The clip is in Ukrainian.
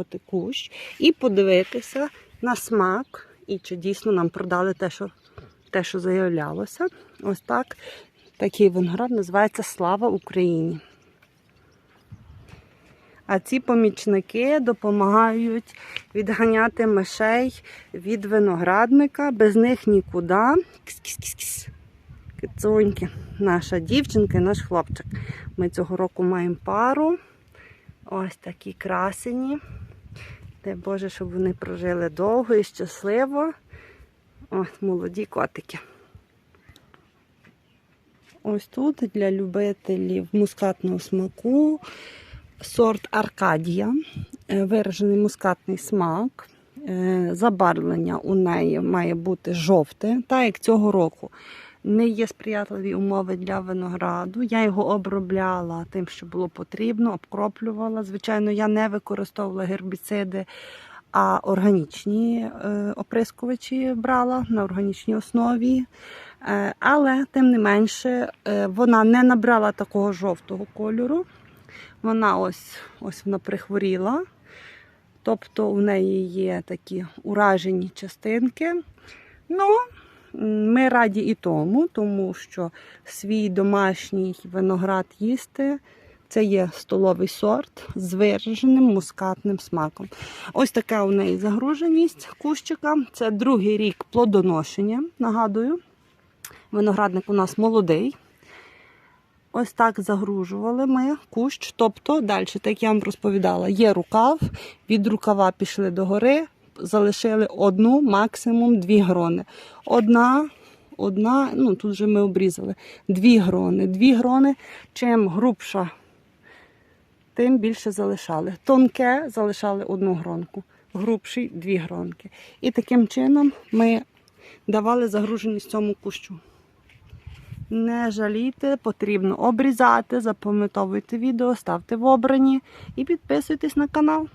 спробувати кущ і подивитися на смак, і чи дійсно нам продали те, що, те, що заявлялося. Ось так. Такий виноград називається Слава Україні. А ці помічники допомагають відганяти мишей від виноградника. Без них нікуди. Кіс-кіс-кіс-кіс. Кицуньки. Наша дівчинка і наш хлопчик. Ми цього року маємо пару. Ось такі красені. Дай Боже, щоб вони прожили довго і щасливо. Ось молоді котики. Ось тут для любителів мускатного смаку сорт Аркадія, Е, виражений мускатний смак. Е, Забарвлення у неї має бути жовте, так як цього року. Не є сприятливі умови для винограду. Я його обробляла тим, що було потрібно, обкроплювала. Звичайно, я не використовувала гербіциди, а органічні е, оприскувачі брала на органічній основі. Е, Але, тим не менше, е, вона не набрала такого жовтого кольору. Вона ось, ось вона прихворіла. Тобто у неї є такі уражені частинки. Ну, ми раді і тому, тому що свій домашній виноград їсти це є столовий сорт з вираженим мускатним смаком. Ось така у неї загруженість кущика. Це другий рік плодоношення. Нагадую, виноградник у нас молодий. Ось так загружували ми кущ. Тобто, далі, так я вам розповідала, є рукав, від рукава пішли до гори, залишили одну, максимум дві грони. Одна, одна, ну тут вже ми обрізали, дві грони. Дві грони, чим грубша, тим більше залишали. Тонке залишали одну гронку, грубший дві гронки. І таким чином ми давали загруженість цьому кущу. Не жалійте, потрібно обрізати, запам'ятовуйте відео, ставте в обрані і підписуйтесь на канал.